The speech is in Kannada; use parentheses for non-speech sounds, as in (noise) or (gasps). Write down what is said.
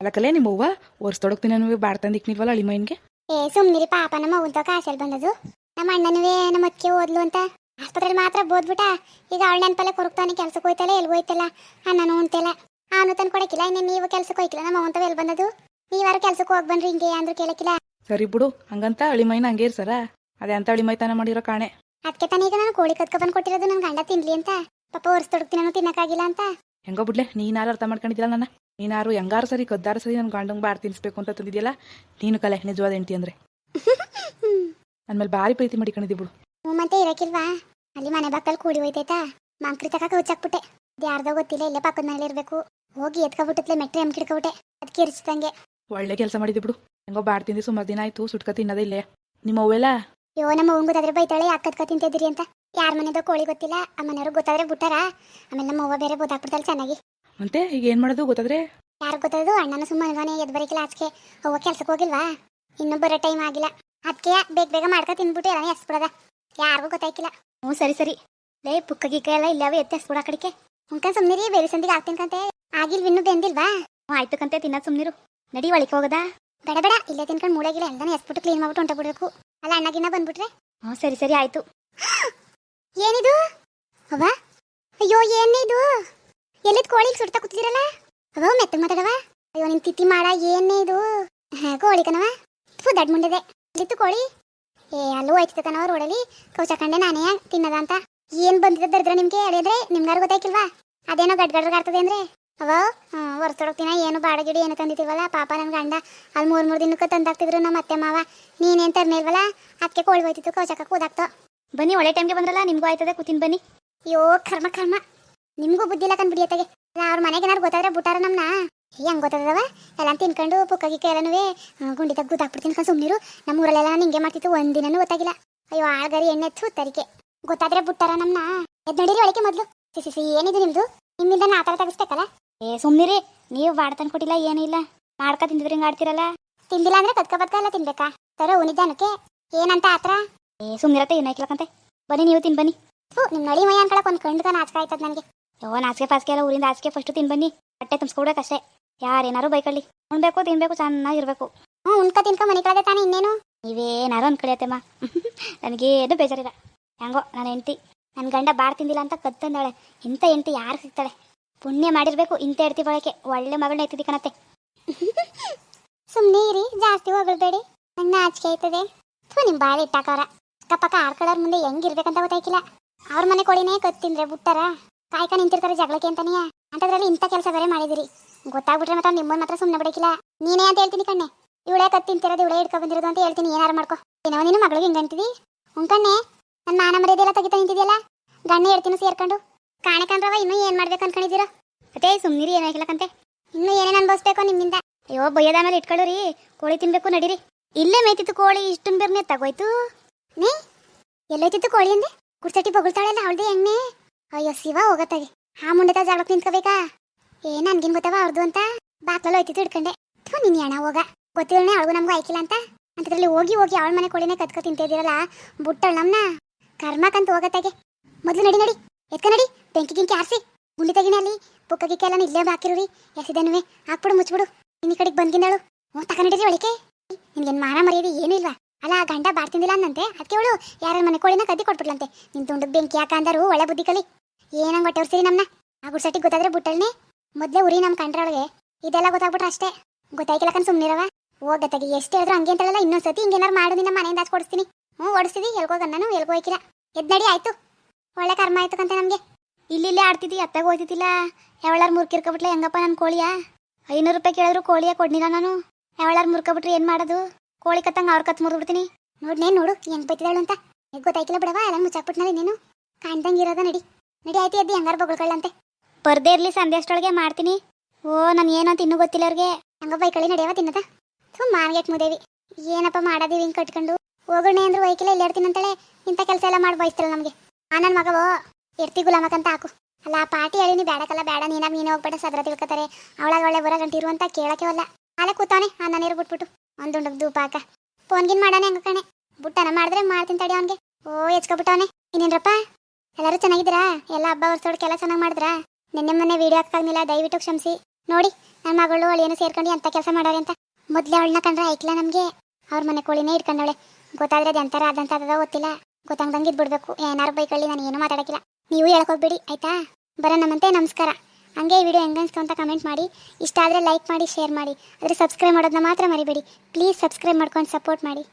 ಅಲ್ಲಕಲ್ಲೇ ನಿಮ್ಮ ಅವ್ವ? ಒರ್ಸ್ದೊಡಗ್ತೀನಿ ನಾನು ಅಳಿ ಮೈನ್ಗೆ? ಏ ಸುಮ್ನಿರಿ ಪಾಪ ನಮ್ಮ ಅವ್ವಂತ ಕಾಸಲ್ಲಿ ಬಂದದು ನಮ್ಮ ಅಣ್ಣನವೇ ನಮ್ಮ ಅಕ್ಕಿ ಓದ್ಲು ಅಂತ. ಆಸ್ಪತ್ರೆಲಿ ಮಾತ್ರ ಬೋದ್ಬಿಟ್ಟ. ಈಗ ಅವಳ ನೆನಪಲ್ಲೇ ಕೊರಗ್ತಾನೆ ಕೆಲ್ಸಕ್ಕೆ ಹೋಯ್ತಲ್ಲ ಎಲ್ಲಿ ಹೋಯ್ತಲ್ಲ? ಅಣ್ಣನ ಉಂಟಲ್ಲ. ಅವನು ತಂದು ಕೊಡಕ್ಕಿಲ್ಲ ಇನ್ನು ನೀವು ಕೆಲ್ಸಕ್ಕೆ ಹೋಯ್ಕಿಲ್ಲ ನಮ್ಮ ಅವಂತ ಎಲ್ಲಿ ಬಂದದು ನೀವಾರು ಕೆಲ್ಸಕ್ಕೆ ಹೋಗಿ ಬನ್ರಿ ಹಿಂಗೆ ಅಂದ್ರು ಕೇಳಕ್ಕಿಲ್ಲ ಸರಿ ಬಿಡು ಹಂಗಂತ ಅಳಿಮೈನ ಹಂಗೆ ಇರ್ಸರ ಅದೇ ಅಂತ ಅಳಿಮೈತನ ಮಾಡಿರೋ ಕಾಣೆ. ಅದಕ್ಕೆ ತಾನೇ ಈಗ ನಾನು ಕೋಳಿ ಕತ್ಕ ಬಂದು ಕೊಟ್ಟಿರೋದು ನನ್ನ ಗಂಡ ತಿನ್ಲಿ ಅಂತ. ಪಾಪ ಒರ್ಸ್ದೊಡಗ್ತೀನಿ ನಾನು ತಿನ್ನಕ್ಕಾಗಿಲ್ಲ ಅಂತ. ಹೆಂಗೋ ಬಿಡ್ಲೆ ನೀನಾರು ಅರ್ಥ ಮಾಡ್ಕೊಂಡಿದ್ದಿಲ್ಲ ನನ್ನ? ನೀನಾರು ಹೆಂಗಾರು ಸರಿ ಕದ್ದಾರು ಸರಿ ನನ್ನ ಗಂಡಂಗೆ ಬಾರ್ ತಿನ್ಸ್ಬೇಕು ಅಂತ ತಂದಿದ್ಯಲ್ಲ? ನೀನು ಕಲೆ ನಿಜವಾದ ಹೆಂಡತಿ ಅಂದ್ರೆ. (laughs) ನನ್ನ ಮೇಲೆ ಭಾರಿ ಪ್ರೀತಿ ಮಾಡಿಕೊಂಡಿದ್ದಿ ಬಿಡು. ಮತ್ತೆ ಇರಕ್ಕಿಲ್ವಾ ಅಲ್ಲಿ ಮನೆ ಬಾಕಲ್ ಕೂಡಿ ಹೋಯ್ತೈತಾ? ಮಂಕ್ರಿ ತಕ ಕೌಚಾಕ್ಬಿಟ್ಟೆ ಅದು ಯಾರ್ದೋ ಗೊತ್ತಿಲ್ಲ ಇಲ್ಲೇ ಪಕ್ಕದ ಮೇಲೆ ಇರಬೇಕು. ಹೋಗಿ ಎತ್ಕೊಬಿಟ್ಟತ್ಲೆ ಮೆಟ್ರಿ ಎಂ ಕಿಡ್ಕೊಬಿಟ್ಟೆ ಅದಕ್ಕೆ ಇರಿಸ್ದಂಗೆ. ಒಳ್ಳೆ ಕೆಲಸ ಮಾಡಿದ್ದಿ ಬಿಡು. ಹೆಂಗೋ ಬಾರ್ ತಿಂದಿ ಸುಮಾರು ದಿನ ಆಯ್ತು ಸುಟ್ಕ ತಿನ್ನೋದೇ ಇಲ್ಲೇ. ನಿಮ್ಮ ಅವ್ವೆಲ್ಲ? ಯೋ ನಮ್ಮ ಉಂಗುದಾದ್ರೆ ಗೊತ್ತಾದ್ರೆ ಬೈತಾಳೆ ಯಾಕತ್ಕ ತಿಂತಿದ್ರಿ ಅಂತ. ಯಾರ ಮನೆದೋ ಕೋಳಿ ಗೊತ್ತಿಲ್ಲ ಆ ಮನೆಯವ್ರು ಗೊತ್ತಾದ್ರೆ ಬಿಟ್ಟಾರ? ಆಮೇಲೆ ನಮ್ಮ ಅವ್ವ ಬೇರೆ ಗೊತ್ತಾಗ್ಬಿಡ್ತಾಳೆ ಚೆನ್ನಾಗಿ. ಮತ್ತೆ ಈಗ ಏನು ಮಾಡೋದು ಗೊತ್ತಾದ್ರೆ? ಯಾರು ಗೊತ್ತದು ಅಣ್ಣನ ಸುಮ್ಮನೆ ಎದ್ ಬರೀಕಿಲ್ಲ ಆಚೆಗೆ. ಅವ್ವ ಕೆಲ್ಸಕ್ಕೆ ಹೋಗಿಲ್ವಾ? ಇನ್ನೂ ಬರೋ ಟೈಮ್ ಆಗಿಲ್ಲ. ಅದಕ್ಕೆ ಬೇಗ ಬೇಗ ಮಾಡ್ಕೊ ತಿನ್ಬಿಟ್ಟು ಎಲ್ಲ ಎಸ್ಬಿಡದ? ಯಾರಿಗೂ ಗೊತ್ತಾಯ್ಕಿಲ್ಲ. ಹ್ಞೂ ಸರಿ ಸರಿ. ಲೇ ಪುಕ್ಕ ಗಿಕ್ಕ ಎಲ್ಲ ಇಲ್ಲವೇ ಎತ್ತೆ ಎಸ್ಬಿಡ ಕಡೆಗೆ. ಉಂಕ ಸುಮ್ನಿರಿ ಬೇರೆ ಸಂದಿಗೆ ಆಗ್ತೀನ್ಕಂತೆ ಆಗಿಲ್ವ ಇನ್ನೂ ಬೆಂದಿಲ್ವಾ? ಹ್ಞೂ ಆಯ್ತು ಕಂತೆ ತಿನ್ನ ಸುಮ್ನಿರು. ನಡಿ ಒಳಗೆ ಹೋಗದಾ? ಬೇಡ ಬೇಡ. ಇಲ್ಲೇ ತಿನ್ಕೊಂಡು ಮೂಳೆಗಿಲ್ಲ ಎಲ್ಲಾನು ಎಸ್ಬಿಟ್ಟು ಕ್ಲೀನ್ ಮಾಡ್ಬಿಟ್ಟು ಹೊಂಟ ಬಿಡಬೇಕು ಅಲ್ಲ ಅಣ್ಣಗಿನ್ನ ಬಂದ್ಬಿಟ್ರೆ? ಹ್ಞೂ ಸರಿ ಸರಿ ಆಯ್ತು. (gasps) ಏನಿದು? ಅವ ಅಯ್ಯೋ ಏನಿದು ಎಲ್ಲಿದ್ ಕೋಳಿಗೆ ಸುಡ್ತಾ ಕೂತಿದಿರಲ್ಲ ಅವ ಮೆತ್ತಗ್ ಮಾತಾಡವ. ಅಯ್ಯೋ, ನಿನ್ ತಿತ್ತಿ ಮಾಡ ಏನೇ ಇದು? ಕೋಳಿ ಕಣವ ಫು, ದಡ್ ಮುಂಡಿದೆ. ಇಲ್ಲಿತ್ತು ಕೋಳಿ? ಏ, ಅಲ್ಲೂ ಹೋಯ್ತಿದ್ದ ಕಣವ ರೋಡಲ್ಲಿ. ಕೌಚಕಂಡೆ ನಾನೇ ತಿನ್ನದ ಅಂತ. ಏನ್ ಬಂದಿದ್ದ ದರಿದ್ರ ನಿಮ್ಗೆ? ಹೇಳಿದ್ರೆ ನಿಮ್ಗಾರು ಗೊತ್ತಾಯ್ಕಿಲ್ವಾ? ಅದೇನೋ ಗಡ್ ಗಡ್ರ ಆಗ್ತದೆ ಅಂದ್ರೆ? ಅವ ಹೊರತೊಡಕ್ತಿನ ಏನು ಬಾಡಗಿಡಿ ಏನು ತಂದಿದ್ದೀವಲ್ಲ ಪಾಪ ನನ್ ಗಂಡ. ಅಲ್ಲಿ ಮೂರ್ ಮೂರ್ ದಿನಕ್ಕೆ ತಂದಾಕ್ತಿದ್ರು ನಮ್ಮ ಅತ್ತೆ ಮಾವ. ನೀನೇನ್ ತರ್ನೇಲ್ವಲ್ಲ? ಅದಕ್ಕೆ ಕೋಳಿ ಹೋಯ್ತಿತ್ತು ಕೌಚಕ ಕೂದಾಕ್ತೋ. ಬನ್ನಿ, ಒಳ್ಳೆ ಟೈಮ್ಗೆ ಬಂದ್ರಲ್ಲ, ನಿಮ್ಗೂ ಆಯ್ತದೆ, ಕೂತಿನ್ ಬನ್ನಿ. ಅಯ್ಯೋ, ಕರ್ಮ ಕರ್ಮ. ನಿಮ್ಗೂ ಬುದ್ಧಿ ಇಲ್ಲ ಕಂಡ್ಬಿಡಿ ಅತ್ತಗೆ. ಅವ್ರ ಮನೆಗೆ ಏನಾರು ಗೊತ್ತಾದ್ರೆ ಬಿಟ್ಟಾರ ನಮ್ಮನ್ನ ಹೆಂಗ್ ಗೊತ್ತದವ ಎಲ್ಲ ತಿನ್ಕೊಂಡು ಪುಕ್ಕಗಿಕ್ಕ ಎಲ್ಲನೂ ಗುಂಡಿ ತಗ್ಗು ಹಾಕ್ಬಿಡ್ತೀನಿ ಕಣ್ ಸುಮ್ನಿರು. ನಮ್ಮ ಊರಲ್ಲೆಲ್ಲ ನಿಂಗೆ ಮಾಡ್ತಿತ್ತು ಒಂದಿನೂ ಗೊತ್ತಾಗಿಲ್ಲ. ಅಯ್ಯೋ, ಆಳ್ಗರಿ ಎಣ್ಣೆ ಹಚ್ಚು ತರಿಕೆ. ಗೊತ್ತಾದ್ರೆ ಬಿಟ್ಟಾರ ನಮ್ಮನ್ನ ಎದ್ ನಡೀರಿ ಒಳಗೆ ಮೊದ್ಲು. ಸಿ ಸಿ ಸಿ ಏನಿದು ನಿಮ್ದು? ನಿಮ್ಮಿಂದ ನಾ ಥರ ತೆಗಿಸ್ಬೇಕಲ್ಲ? ಏ, ಸುಮ್ನಿರಿ. ನೀವು ಬಾಡ್ತನ್ ಕೊಟ್ಟಿಲ್ಲ, ಏನೂ ಇಲ್ಲ. ಮಾಡ್ಕ ತಿಂದ್ರಿ ಹಿಂಗ್ ಆಡ್ತಿರಲ್ಲ. ತಿಂದಿಲ್ಲ ಅಂದ್ರೆ ಕದ್ಕ ಬದ್ಕ ಎಲ್ಲ ತಿನ್ಬೇಕಾ? ತರ ಉನಿದ್ದಾನಕ್ಕೆ ಏನಂತ ಆತ್ರ? ಏ, ಸುಮ್ನಿರತ್ತೆ ಏನಾಯ್ಕಿಲ್ಲ ಕಂತೆ ಬನ್ನಿ, ನೀವು ತಿನ್, ಬನ್ನಿ. ಹ್ಞೂ ನಿಮ್ಮ ನಡಿ ಮೈ ಅನ್ಕೊಳಕ್ ಒಂದು ಕಂಡ್ಕ ನಾಚಕ ಆಯ್ತದ ನನಗೆ. ಯೋ ನಾಚಿಕೆ ಪಾಚಿಕೆ ಎಲ್ಲ ಊರಿಂದ ಆಚಿಕೆ ಫಸ್ಟ್ ತಿನ್ ಬನ್ನಿ. ಹೊಟ್ಟೆ ತುಂಬಿಸ್ಕೊಡ್ಬೇಕಷ್ಟೇ ಯಾರೇನಾರು ಬೈಕೊಳ್ಳಿ. ಉಣ್ಬೇಕು ತಿನ್ಬೇಕು ಚೆನ್ನಾಗಿರ್ಬೇಕು. ಹ್ಞೂ ಉಣ್ಕ ತಿನ್ಕ ಮನೆ ಕಳೆದ ತಾನೆ ಇನ್ನೇನು? ನೀವೇನಾರು ಅನ್ಕಳಿಯತ್ತೆಮ್ಮ (laughs) ನನಗೇನು ಬೇಜಾರಿಲ್ಲ. ಹೆಂಗೋ ನನ್ನ ಹೆಂಡ್ತಿ. ನನ್ನ ಗಂಡ ಬಾಡ್ ತಿಂದಿಲ್ಲ ಅಂತ ಕತ್ತಂದಾಳೆ ಇಂಥ ಹೆಂಡ್ತಿ ಯಾರು ಸಿಗ್ತಾಳೆ? ಪುಣ್ಯ ಮಾಡಿರ್ಬೇಕು ಇಂಥ ಹೆಡ್ತಿ ಬಳಕೆ. ಒಳ್ಳೆ ಮಗಳನ್ನ ಎತ್ತಿದ್ದಿ ಕಣತ್ತೆ. (laughs) ಸುಮ್ಮನೆ ಇರಿ ಜಾಸ್ತಿ ಹೊಗಳಬೇಡಿ. ನನ್ನ ನಾಚಿಕೆ ಆಯ್ತದೆ. ಥೂ ನಿಮ್ಮ ಬಾಳೆ ಇಟ್ಟಾಕವ್ರ. ಅಕ್ಕಪಕ್ಕ ಆಡ್ಕೊಳ್ಳೋರ್ ಮುಂದೆ ಹೆಂಗಿರ್ಬೇಕಂತ ಗೊತ್ತಾಯ್ಕಿಲ್ಲ. ಅವ್ರ ಮನೆ ಕೊಡಿನೇ ಕತ್ತಿಂದ್ರೆ ಬಿಟ್ಟಾರ? ಕಾಯ್ಕ ನಿಂತಿರ್ತಾರೆ ಜಗಳಕ್ಕೆ ಅಂತಾನೆ. ಅಂತದ್ರಲ್ಲಿ ಇಂಥ ಕೆಲಸ ಬೇರೆ ಮಾಡಿದಿರಿ. ಗೊತ್ತಾಗ್ಬಿಟ್ರೆ ಮಾತ್ರ ನಿಮ್ಮನ್ನ ಮಾತ್ರ ಸುಮ್ಮನೆ ಬಿಡಕಿಲ್ಲ. ನೀನೇ ಅಂತ ಹೇಳ್ತೀನಿ ಕಣ್ಣೆ. ಇವಳೇ ಕತ್ ತಿಂತಿರೋದು ಇವಳೇ ಹಿಡ್ಕೊ ಬಂದಿರೋದು ಅಂತ ಹೇಳ್ತೀನಿ. ಏನಾರು ಮಾಡ್ಕೊ. ಏನೋ ನೀನು ಮಗಳಿಗೆ ಹಿಂಗೆ ಅಂತಿದಿ? ಕಣ್ಣೆ. ನನ್ನ ಮಾನ ಮರ್ಯಾದೆಲ್ಲ ತೆಗಿತಾ ನಿಂತಿದ್ಯಲ್ಲ? ಗಣ್ಣ ಹೇಳ್ತೀನಿ ಸೇರ್ಕೊಂಡು. ಕಾಣೆ ಕಂಡ್ರವ ಇನ್ನೂ ಏನ್ ಮಾಡ್ಬೇಕು ಅನ್ಕೊಂಡಿದ್ದೀರೋ? ಅದೇ ಸುಮ್ಮನಿರಿ ಏನೋ ಹೇಳಕಂತೆ ಇನ್ನೂ ಏನೇನು ಅನ್ಭವಿಸ್ಬೇಕು ನಿಮ್ಮಿಂದ. ಅಯ್ಯೋ ಬಯ್ಯದ ಮೇಲೆ ಇಟ್ಕೊಳ್ಳ್ರಿ. ಕೋಳಿ ತಿನ್ಬೇಕು ನಡೀರಿ. ಇಲ್ಲೇ ಮೇಯ್ತಿತ್ತು ಕೋಳಿ ಇಷ್ಟು ಬೇರ್ನೆ ತಗೋಯ್ತು. ನೀ? ಎಲ್ಲೋಯ್ತಿತ್ತು ಕೋಳಿ ಅಂದೆ? ಕುರ್ಸಟ್ಟಿ ಬೊಗಳ್ತಾಳಲ್ಲ, ಅವಳ್ದೆ ಎಣ್ಣೆ ಅಯ್ಯೋ ಶಿವ, ಹೋಗತ್ತಾಗೆ. ಆ ಮುಂಡೆ ತಾ ಜಾಗಕ್ಕೆ ನಿಂತ್ಕೋಬೇಕಾ? ಏ, ನನ್ಗೇನ್ ಗೊತ್ತವ ಅವ್ರದ್ದು ಅಂತ? ಬಾಕ್ಲಲ್ಲಿ ಹೋಯ್ತಿತ್ತು ತಿಳ್ಕೊಂಡೆ ಥೂ, ನಿನ್ ಅಣ್ಣ ಹೋಗ. ಗೊತ್ತಿರೋನೆ ಅವಳಿಗೂ ನಮಗೂ ಆಯ್ಕಿಲ್ಲ ಅಂತ? ಅಂತದ್ರಲ್ಲಿ ಹೋಗಿ ಹೋಗಿ ಅವಳ ಮನೆ ಕೋಳಿನೇ ಕತ್ಕೊ ತಿಂತಿದ್ದೀರಲ್ಲ? ಬುಟ್ಟಳ್ ನಮ್ನ? ಕರ್ಮಕ್ಕಂತ ಹೋಗತ್ತಾಗೆ. ಮೊದಲು ನಡಿ ನಡಿ. ಎತ್ಕ ನಡಿ. ಬೆಂಕಿ ಗಿಂಕಿ ಆರ್ಸಿ. ಗುಂಡಿ ತೆಗಿನ ಅಲ್ಲಿ. ಪುಕ್ಕ ಗಿಕ್ಕ ಎಲ್ಲ ಇಲ್ಲೇ ಹಾಕಿರುವಿ ಎಸಿದನುವೆ. ಹಾಕ್ಬಿಡು ಮುಚ್ಬಿಡು ನಿನ್ನ ಕಡೆಗೆ ಬಂದ್ಗಿಂದಳು. ಹ್ಞೂ ತಕ ನಡೀರಿ ಒಳಕೆ ನಿನ್ಗೇನು ಮಾರ ಮರ್ಯಾದೆ ಏನೂ ಇಲ್ವಾ? ಅಲ್ಲ ಗಂಡ ಬಾರ್ತಿಂದಿಲ್ಲ ಅಂದಂತೆ ಅದಕ್ಕೆ ಅವಳು ಯಾರ ಮನೆ ಕೋಳಿನ ಕದ್ದಿ ಕೊಟ್ಬಿಟ್ಲಂತೆ. ನಿನ್ ತುಂಡು ಬೆಂಕಿ ಯಾಕ ಅಂದರು, ಒಳ್ಳೆ ಬುದ್ಧಿ ಕಲಿ. ಏನಂಗ್ ಹೊಟ್ಟೆ ಉರ್ಸಿರಿ ಆ ಗುಡ್ಸಟ್ಟಿ ಗೊತ್ತಾದ್ರೆ ಬುಟ್ಟಳ್ನೆ. ಮೊದ್ಲೇ ಉರಿ ನಮ್ಮ ಕಂಡ್ರೊಳಗೆ. ಇದೆಲ್ಲ ಗೊತ್ತಾಗ್ಬಿಟ್ರೆ ಅಷ್ಟೇ. ಗೊತ್ತಾಯ್ಕಿಲ್ಲ ಕಣ್ ಸುಮ್ನಿರವ. ಹೋಗತ್ತಾಗಿ ಎಷ್ಟು ಹೇಳಿದ್ರು ಹಂಗೆ ಅಂತಲ್ಲ ಇನ್ನೊಂದ್ಸತಿ ಹಿಂಗೇನಾರು ಮಾಡು, ನಿನ್ನ ಮನೆಯಿಂದ ಆಚೆ ಕೊಡಿಸ್ತೀನಿ. ಹ್ಞೂ, ಓಡಿಸ್ತೀವಿ. ಎಲ್ಗೋ ನಾನು ಎಲ್ಗೋಯ್ಕಿಲ್ಲ ಎದ್ ನಡಿ ಆಯ್ತು. ಒಳ್ಳೆ ಕರ್ಮ ಆಯ್ತು ಕಂತೆ ನಮ್ಗೆ. ಇಲ್ಲಿಲ್ಲೇ ಆಡ್ತಿದ್ದಿ ಅತ್ತಾಗ ಓದಿದ್ದಿಲ್ಲ ಯಾವಳಾರು ಮುರ್ಕಿರ್ಕೊಬಿಟ್ಲೆ, ಹೆಂಗಪ್ಪ ನನ್ನ ಕೋಳಿಯ? ಐನೂರು ರೂಪಾಯಿ ಕೇಳಿದ್ರು ಕೋಳಿಯ ಕೊಡ್ನಿಲ್ಲ ನಾನು. ಯಾವಳಾರು ಮುರ್ಕೊಬಿಟ್ರೆ ಏನು ಮಾಡೋದು? ಕೋಳಿ ಕತ್ತಂಗ ಅವ್ರ ಕತ್ ಮುರಿದ್ಬಿಡ್ತೀನಿ. ನೋಡ್ನೇ ನೋಡು, ಹೆಂಗ್ ಬೈತಿದಾಳು ಅಂತ. ಗೊತ್ತಾಯ್ತಿಲ್ಲ ಬಿಡವಾ, ಎಲ್ಲ ಮುಚ್ಚಾಕ್ಬಿಟ್ನಲ್ಲ ನೀನು. ಕಾಣ್ದಂಗೆ ಇರೋದ ನಡಿ. ನಡಿ ಐತಿ ಎದ್ದು ಹೆಂಗಾರು ಬಗಳ್ಕೊಳ್ಳಂತೆ. ಪರ್ದೆ ಇರ್ಲಿ ಸಂಧ್ಯಾ ಅಷ್ಟೊಳಗೆ ಮಾಡ್ತೀನಿ. ಓ, ನಾನು ಏನಂತ ಇನ್ನೂ ಗೊತ್ತಿಲ್ಲ ಅವ್ರಿಗೆ. ಹಂಗ ಬೈಕಳಿ ನಡೆಯವ ತಿನ್ನದ? ತುಂಬ ಮಾರ್ಗೆಟ್ ಮುದೇವಿ. ಏನಪ್ಪ ಮಾಡೋದಿವಿ ಹಿಂಗೆ ಕಟ್ಕೊಂಡು? ಹೋಗೋಣ ಅಂದ್ರೆ ವೈಕಿಲ್ಲ ಇಲ್ಲಿ ಇರ್ತೀನಿ ಅಂತಾಳೆ. ಇಂಥ ಕೆಲಸ ಎಲ್ಲ ಮಾಡಿ ಬಯಸ್ತಿಲ್ಲ ನಮಗೆ. ಆ ನನ್ನ ಮಗವೋ ಇರ್ತಿ ಗುಲಾಮಕ್ಕಂತ ಹಾಕು. ಅಲ್ಲ, ಆ ಪಾರ್ಟಿ ಹೇಳಿ ನೀ ಬೇಡಕಲ್ಲ ಬೇಡ ನೀನ ಮೀನು ಹೋಗ್ಬೇಡ, ಸದ್ರ ತಿಳ್ಕೊತಾರೆ. ಅವಳಾಗ ಒಳ್ಳೆ ಬರೋ ಗಂಟೆ ಇರುವಂತ ಕೇಳಕ್ಕೆ ಅಲ್ಲ ಅಲ್ಲ ಕೂತಾನೆ ಅನ್ನ ಇರು ಬಿಟ್ಬಿಟ್ಟು. ಒಂದು ಉಂಡಕ್ ಧೂಪ ಹಾಕ. ಫೋನ್ಗಿನ್ ಮಾಡಾನೆ ಹಂಗ ಕಣೆ. ಬುಟ್ಟನ ಮಾಡಿದ್ರೆ ಮಾಡ್ತೀನಿ ತಡಿ ಅವನ್ಗೆ. ಓ ಹೆಚ್ಕೊಬಿಟ್ಟವನೆ ಇನ್ನೇನ್ರಪ್ಪ ಎಲ್ಲರೂ ಚೆನ್ನಾಗಿದ್ದೀರಾ? ಎಲ್ಲ ಹಬ್ಬ ವರ್ಷೋಡ್ಕೆಲ್ಲ ಚೆನ್ನಾಗಿ ಮಾಡಿದ್ರಾ? ನಿನ್ನೆ ಮೊನ್ನೆ ವಿಡಿಯೋ ಹಾಕಾಗಿಲ್ಲ ದಯವಿಟ್ಟು ಕ್ಷಮಿಸಿ. ನೋಡಿ ನನ್ನ ಮಗಳು ಅಳಿಯನು ಸೇರ್ಕೊಂಡು ಅಂತ ಕೆಲಸ ಮಾಡೋರೆ ಅಂತ. ಮೊದಲೇ ಅವಳನ್ನ ಕಂಡ್ರೆ ಐಕ್ಲ ನಮಗೆ. ಅವ್ರ ಮನೆ ಕೋಳಿನೇ ಇಟ್ಕೊಂಡವಳೆ ಗೊತ್ತಾದ್ರೆ ಅದು ಅದಂತ ಇದೋ ಗೊತ್ತಿಲ್ಲ. ಗೊತ್ತಾಗ್ದಂಗೆ ಇದ್ಬಿಡ್ಬೇಕು. ಏನಾರು ಬೈಕಳ್ಳಿ, ನಾನು ಏನು ಮಾತಾಡಕ್ಕಿಲ್ಲ. ನೀವು ಹೇಳ್ಕೊಬೇಡಿ ಆಯ್ತಾ? ಬರೋಣಮ್ಮಂತೆ ನಮಸ್ಕಾರ. ಹಂಗೆ ಈ ವಿಡಿಯೋ ಹೆಂಗನ್ಸ್ತು ಅಂತ ಕಮೆಂಟ್ ಮಾಡಿ. ಇಷ್ಟ ಆದರೆ ಲೈಕ್ ಮಾಡಿ ಶೇರ್ ಮಾಡಿ. ಆದರೆ ಸಬ್ಸ್ಕ್ರೈಬ್ ಮಾಡೋದನ್ನ ಮಾತ್ರ ಮರಿಬೇಡಿ. ಪ್ಲೀಸ್ ಸಬ್ಸ್ಕ್ರೈಬ್ ಮಾಡ್ಕೊಂಡು ಸಪೋರ್ಟ್ ಮಾಡಿ.